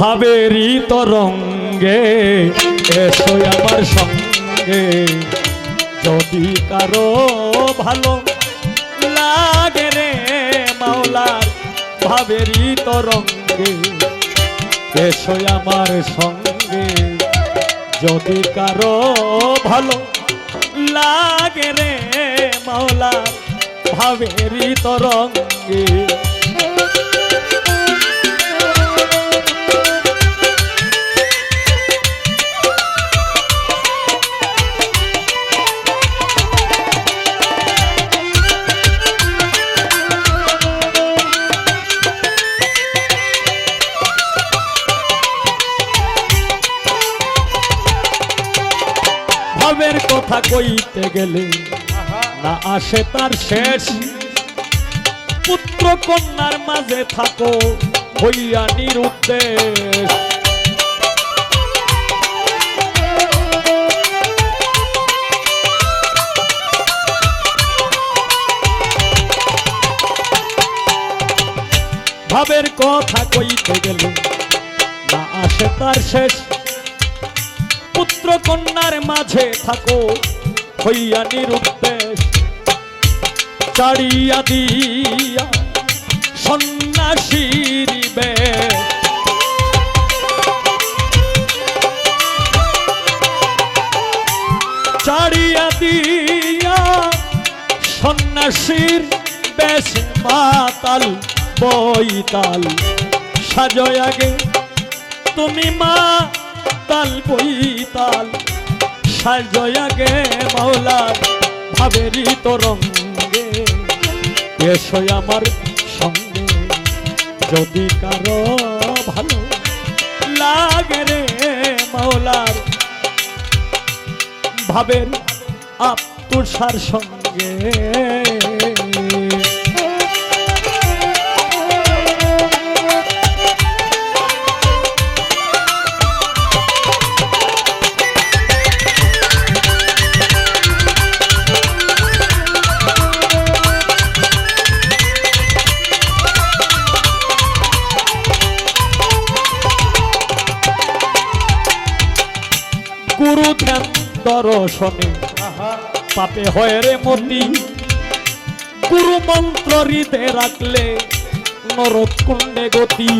ভাবেরই তরঙ্গে, এসো আমার সঙ্গে। যদি কারও ভালো লাগে রে মাওলার ভাবেরই তরঙ্গে, এসো আমার সঙ্গে। যদি কারও ভালো লাগে রে মাওলার ভাবেরই তরঙ্গে কইতে গেলে না আসে তার শেষ। পুত্র কন্যার মাঝে থাকো হইয়া নিরুদ্দেশ। ভাবের কথা কইতে গেলে না আসে তার শেষ। পুত্র কন্যার মাঝে থাকো হইয়া নিরুদ্দেশ, চাড়িয়া দিয়া সন্ন্যাসীর চাড়িয়া দিয়া সন্ন্যাসীর বেশ, মাতাল বইতাল সাজয় আগে, তুমি মা তাল বইতাল সাজয় আগে মাওলার ভাবেরই তরঙ্গে এসো আমার সঙ্গে, যদি কারও ভালো লাগে রে মাওলার ভাবের আপ্তুষার সঙ্গে। গুরু ধ্যান দর্শনে পাপে হয় রে মতি। গুরু মন্ত্র হৃদে রাখলে নরক গতি।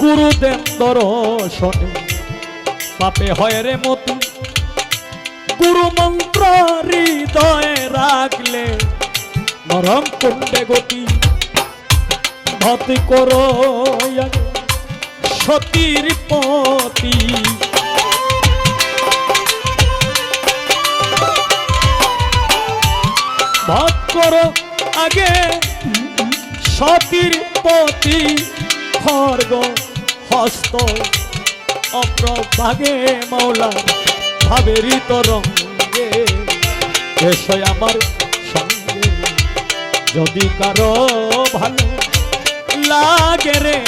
গুরুদেব দর্শনে। পাপে হয় রে মতি। গুরু মন্ত্র হৃদয়ে রাখলে নরম কুণ্ডে গতি। ভক্তি করো সতীর পতি। ভক্ত করো আগে সতীর পতি। খর্গ, হস্ত, অপ্রভাগে মাওলা ভাবেরই তরঙ্গে এসো আমার সঙ্গে। যদি কারও ভালো লাগে রে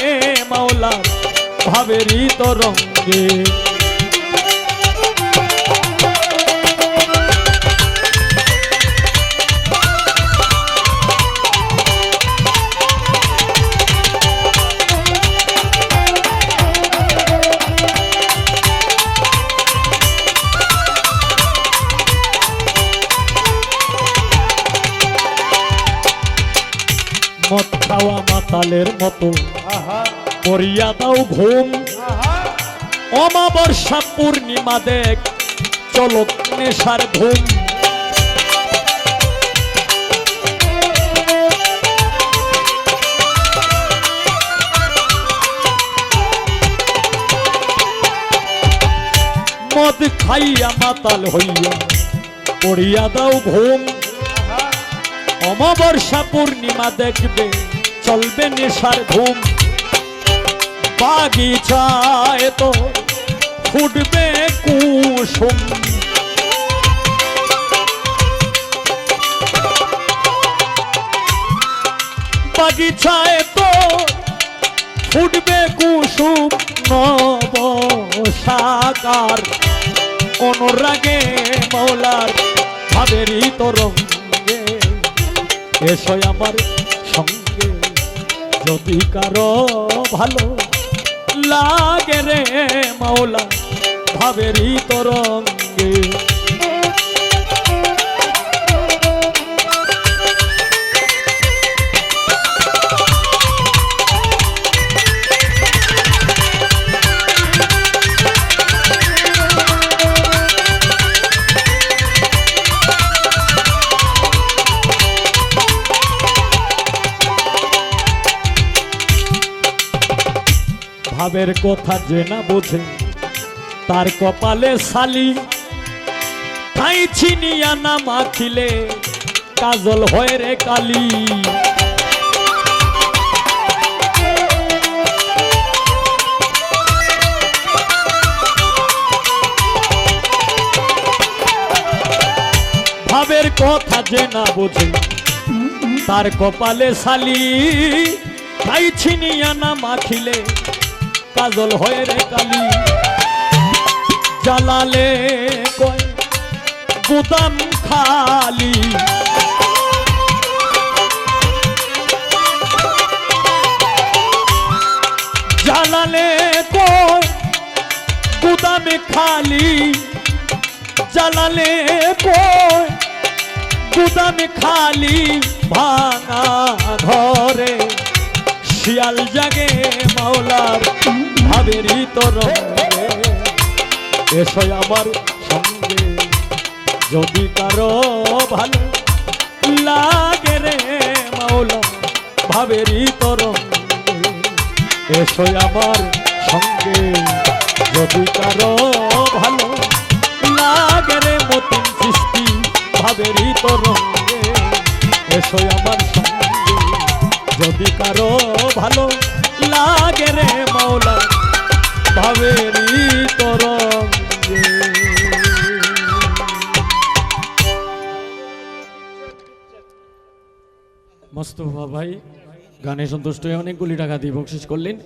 মাওলা ভাবেরই তরঙ্গে মদ মাতালের মতো। করিয়া দাও ঘুম। অমাবস্যা পূর্ণিমা দেখ চলক নেশার ঘুম। মদ খাইয়া মাতাল হইয়া করিয়া দাও ঘুম। অমাবস্যা পূর্ণিমা দেখবে চলবে নেশার ঘুম। বাগিচায় তো, ফুটবে কুসুম। বাগিচায় তো, ফুটবে কুসুম। নব সাকার অনুরাগে মৌলার ভাবেরই তরঙ্গে। এসো আমার সঙ্গে। যদি কারও ভালো লাগে রে মাওলা ভাবেরই তরঙ্গে ভাবের কথা যে না বোঝে, তার কপালে শালি। তাই ছিনিয়া না মাখিলে, কাজল হয় রে কালি। ভাবের কথা যে না বোঝে, তার কপালে শালি। তাই ছিনিয়া না মাখিলে কাজল হয়ে রে কালি। জ্বালালে কয়, গুদাম খালি। জ্বালালে কয়, গুদামে খালি। জ্বালালে কয়, গুদামে খালি ভাঙা ঘরে। শিয়াল জাগে মাওলার ভাবেরই তরঙ্গে। এসো আমার সঙ্গে, যদি কারও ভালো লাগে রে মাওলা ভাবেরই তরঙ্গে। এসো আমার সঙ্গে, যদি কারও ভালো লাগে রে মতিন সৃষ্টি ভাবেরই তরঙ্গে। এসো আমার সঙ্গে। যদি কারও ভালো লাগে রে মাওলা ভাবেরি তরঙ্গে। মস্তফা ভাই, গানে সন্তুষ্ট হয়ে অনেকগুলি টাকা দিয়ে বকশিস করলেন।